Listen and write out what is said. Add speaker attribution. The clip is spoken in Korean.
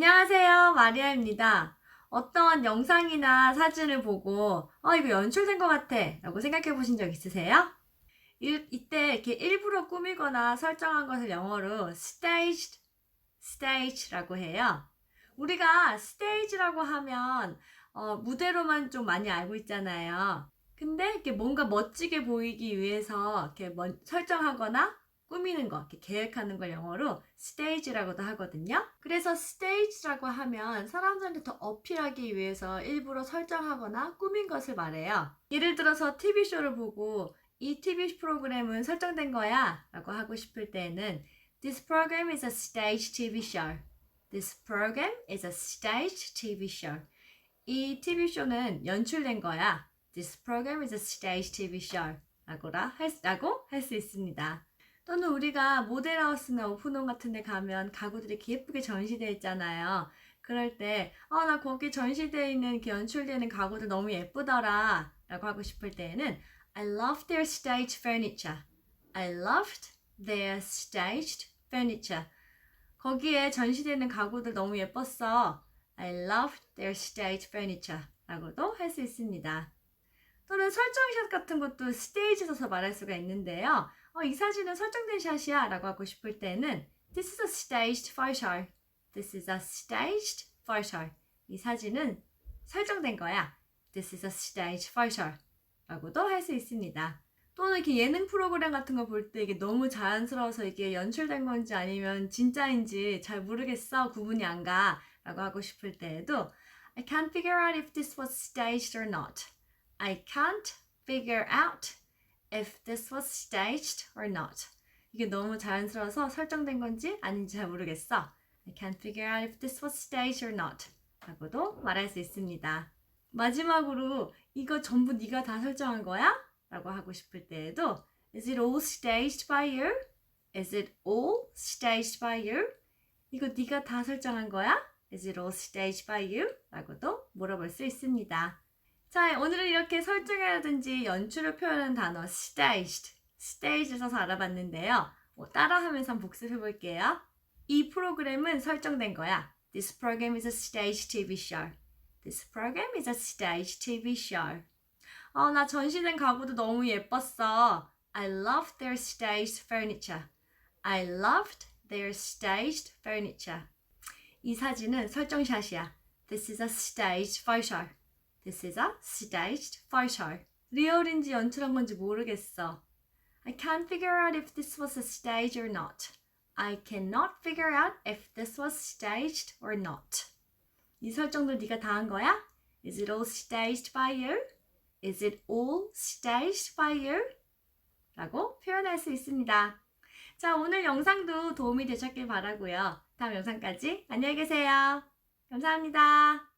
Speaker 1: 안녕하세요. 마리아입니다. 어떤 영상이나 사진을 보고, 어, 이거 연출된 것 같아. 라고 생각해 보신 적 있으세요? 이, 이때 이렇게 일부러 꾸미거나 설정한 것을 영어로 staged, stage라고 해요. 우리가 stage라고 하면, 어, 무대로만 좀 많이 알고 있잖아요. 근데 이렇게 뭔가 멋지게 보이기 위해서 이렇게 먼- 설정하거나 꾸미는 거, 계획하는 걸 영어로 stage라고도 하거든요. 그래서 stage라고 하면 사람들한테 더 어필하기 위해서 일부러 설정하거나 꾸민 것을 말해요. 예를 들어서 TV쇼를 보고 이 TV 프로그램은 설정된 거야 라고 하고 싶을 때에는 This program is a staged TV show. This program is a staged TV show. 이 TV쇼는 연출된 거야. This program is a staged TV show. 라고 할수 있습니다. 또는 우리가 모델하우스나 오픈홈 같은 데 가면 가구들이 예쁘게 전시되어 있잖아요. 그럴 때, 어, 나 거기 전시되어 있는 연출되는 가구들 너무 예쁘더라. 라고 하고 싶을 때에는 I love their staged furniture. I loved their staged furniture. 거기에 전시되는 가구들 너무 예뻤어. I loved their staged furniture. 라고도 할 수 있습니다. 또는 설정샷 같은 것도 스테이지에서 말할 수가 있는데요. 어, 이 사진은 설정된 샷이야 라고 하고 싶을 때는 This is a staged photo. This is a staged photo. 이 사진은 설정된 거야. This is a staged photo. 라고도 할 수 있습니다. 또는 이렇게 예능 프로그램 같은 거 볼 때 이게 너무 자연스러워서 이게 연출된 건지 아니면 진짜인지 잘 모르겠어. 구분이 안 가. 라고 하고 싶을 때에도 I can't figure out if this was staged or not. I can't figure out if this was staged or not. 이게 너무 자연스러워서 설정된 건지 아닌지 잘 모르겠어. I can't figure out if this was staged or not. 라고도 말할 수 있습니다. 마지막으로 이거 전부 네가 다 설정한 거야? 라고 하고 싶을 때에도 Is it all staged by you? Is it all staged by you? 이거 네가 다 설정한 거야? Is it all staged by you? 라고도 물어볼 수 있습니다. 자, 오늘은 이렇게 설정이라든지 연출을 표현하는 단어 staged, stage에서 알아봤는데요. 뭐 따라하면서 복습해 볼게요. 이 프로그램은 설정된 거야. This program is a staged TV show. This program is a staged TV show. 어, 나 전시된 가구도 너무 예뻤어. I loved their staged furniture. I loved their staged furniture. 이 사진은 설정샷이야. This is a staged photo. This is a staged photo. 리얼인지 연출한 건지 모르겠어. I can't figure out if this was a stage or not. I cannot figure out if this was staged or not. 이 설정도 네가 다 한 거야? Is it all staged by you? Is it all staged by you? 라고 표현할 수 있습니다. 자, 오늘 영상도 도움이 되셨길 바라고요. 다음 영상까지 안녕히 계세요. 감사합니다.